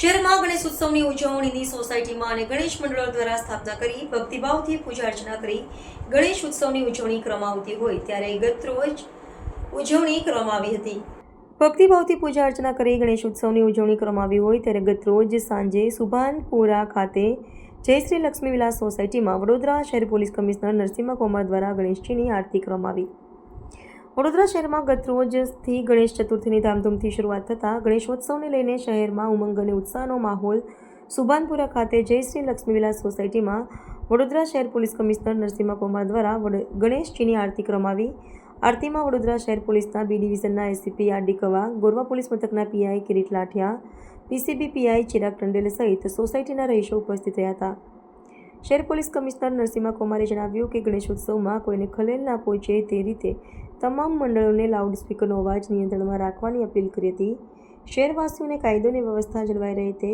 શહેરમાં ગણેશ ઉત્સવની ઉજવણીની સોસાયટીમાં અને ગણેશ મંડળો દ્વારા સ્થાપના કરી, ભક્તિભાવથી પૂજા અર્ચના કરી ગણેશ ઉત્સવની ઉજવણી કરવામાં આવતી હોય ત્યારે ગત રોજ ઉજવણી કરવામાં આવી હતી. ભક્તિભાવથી પૂજા અર્ચના કરી ગણેશ ઉત્સવની ઉજવણી કરવામાં આવી હોય ત્યારે ગત રોજ સાંજે સુભાનપુરા ખાતે જય શ્રી લક્ષ્મી વિલાસ સોસાયટીમાં વડોદરા શહેર પોલીસ કમિશનર નરસિંહ કુમાર દ્વારા ગણેશજીની આરતી કરવામાં આવી. વડોદરા શહેરમાં ગતરોજથી ગણેશ ચતુર્થીની ધામધૂમથી શરૂઆત થતાં ગણેશોત્સવને લઈને શહેરમાં ઉમંગ અને ઉત્સાહનો માહોલ સુભાનપુરા ખાતે જય શ્રી લક્ષ્મી વિલાસ સોસાયટીમાં વડોદરા શહેર પોલીસ કમિશનર નરસિંહ કુમાર દ્વારા ગણેશજીની આરતી કરવામાં આરતીમાં વડોદરા શહેર પોલીસના B ડિવિઝનના ACP R D Kava, Gorwa police મથકના PI Kirit Lathiya, PCB PI Chirag Tandel સહિત સોસાયટીના રહીશો ઉપસ્થિત રહ્યા હતા. શહેર પોલીસ કમિશનર નરસિંહા કુમારે જણાવ્યું કે ગણેશોત્સવમાં કોઈને ખલેલ ના પહોંચે તે રીતે તમામ મંડળોને લાઉડસ્પીકરનો અવાજ નિયંત્રણમાં રાખવાની અપીલ કરી હતી. શહેરવાસીઓને કાયદો અને વ્યવસ્થા જળવાઈ રહે તે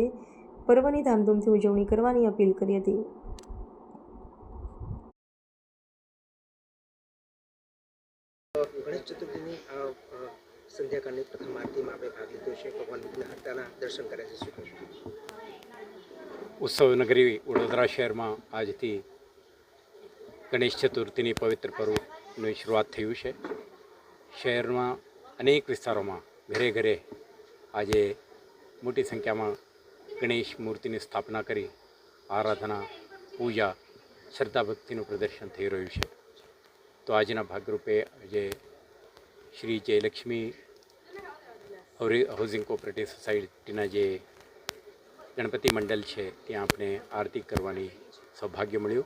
પર્વની ધામધૂમથી ઉજવણી કરવાની અપીલ કરી હતી. સંધ્યાકાળની પ્રથમ આરતીમાં આપણે ભાગ લીધો છે. ભગવાન વિઘ્નહર્તાના દર્શન કર્યા છે શું કહેશો? ઉત્સવ નગરી વડોદરા શહેરમાં આજથી ગણેશ ચતુર્થીની પવિત્ર પર્વની શરૂઆત થયું છે શહેરમાં અનેક વિસ્તારોમાં ઘરે ઘરે આજે મોટી સંખ્યામાં ગણેશ મૂર્તિની સ્થાપના કરી, આરાધના, પૂજા, શ્રદ્ધા ભક્તિનું પ્રદર્શન થઈ રહ્યું છે તો આજના ભાગરૂપે આજે શ્રી જયલક્ષ્મી હાઉસિંગ કોઓપરેટિવ સોસાયટીના જે ગણપતિ મંડળ છે, ત્યાં આપણે આરતી કરવાની સૌભાગ્ય મળ્યું.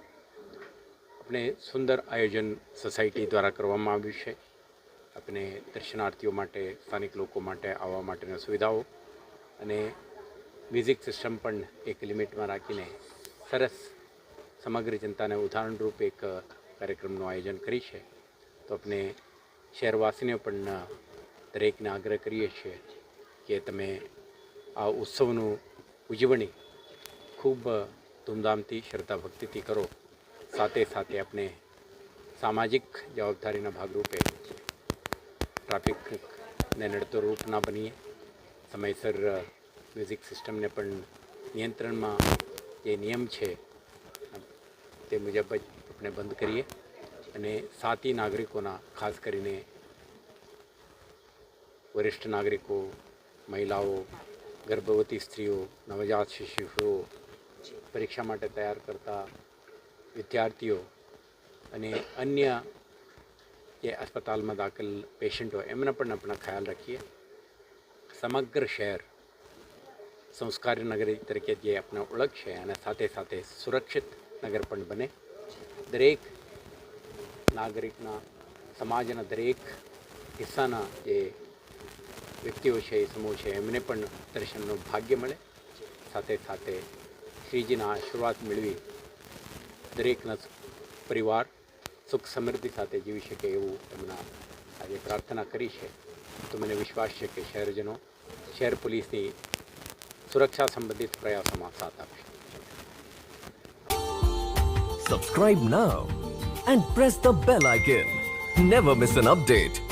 આપણે સુંદર આયોજન સોસાયટી દ્વારા કરવામાં આવ્યું છે. આપણે દર્શનાર્થીઓ માટે, સ્થાનિક લોકો માટે આવવા માટેની સુવિધાઓ અને મ્યુઝિક સિસ્ટમ પણ એક લિમિટમાં રાખીને સરસ સમગ્ર જનતાને ઉદાહરણરૂપ એક કાર્યક્રમનું આયોજન કરી છે. તો આપણે શહેરવાસીને પણ દરેકને આગ્રહ કરીએ છીએ કે તમે આ ઉત્સવનું ઉજવણી ખૂબ ધૂમધામથી શ્રદ્ધા ભક્તિથી કરો. સાથે સાથે આપણે સામાજિક જવાબદારીના ભાગરૂપે ટ્રાફિકને નડતો રૂપ ના બનીએ. સમયસર મ્યુઝિક સિસ્ટમને પણ નિયંત્રણમાં જે નિયમ છે, તે મુજબ જ આપણે બંધ કરીએ અને સાથી નાગરિકોના, ખાસ કરીને વરિષ્ઠ નાગરિકો, મહિલાઓ ગર્ભવતી સ્ત્રીઓ, નવજાત શિશુઓ પરીક્ષા માટે તૈયાર કરતા વિદ્યાર્થીઓ અને અન્ય જે અસ્પતાલમાં દાખલ પેશન્ટ હોય એમના પણ આપણા ખ્યાલ રાખીએ. સમગ્ર શહેર સંસ્કારી નગરી તરીકે જે આપણે ઓળખ છે અને સાથે સાથે સુરક્ષિત નગર પણ બને. દરેક નાગરિકના, સમાજના દરેક હિસ્સાના જે વ્યક્તિઓ છે સમૂહ છે, એમને પણ દર્શનનું ભાગ્ય મળે સાથે સાથે શ્રીજીના આશીર્વાદ મેળવી દરેકના પરિવાર સુખ સમૃદ્ધિ સાથે જીવી શકે એવું એમના આજે પ્રાર્થના કરી છે તો મને વિશ્વાસ છે કે શહેરજનો, શહેર પોલીસની સુરક્ષા સંબંધિત પ્રયાસોમાં સાથ આપશે Subscribe now and press the bell icon. Never miss an update.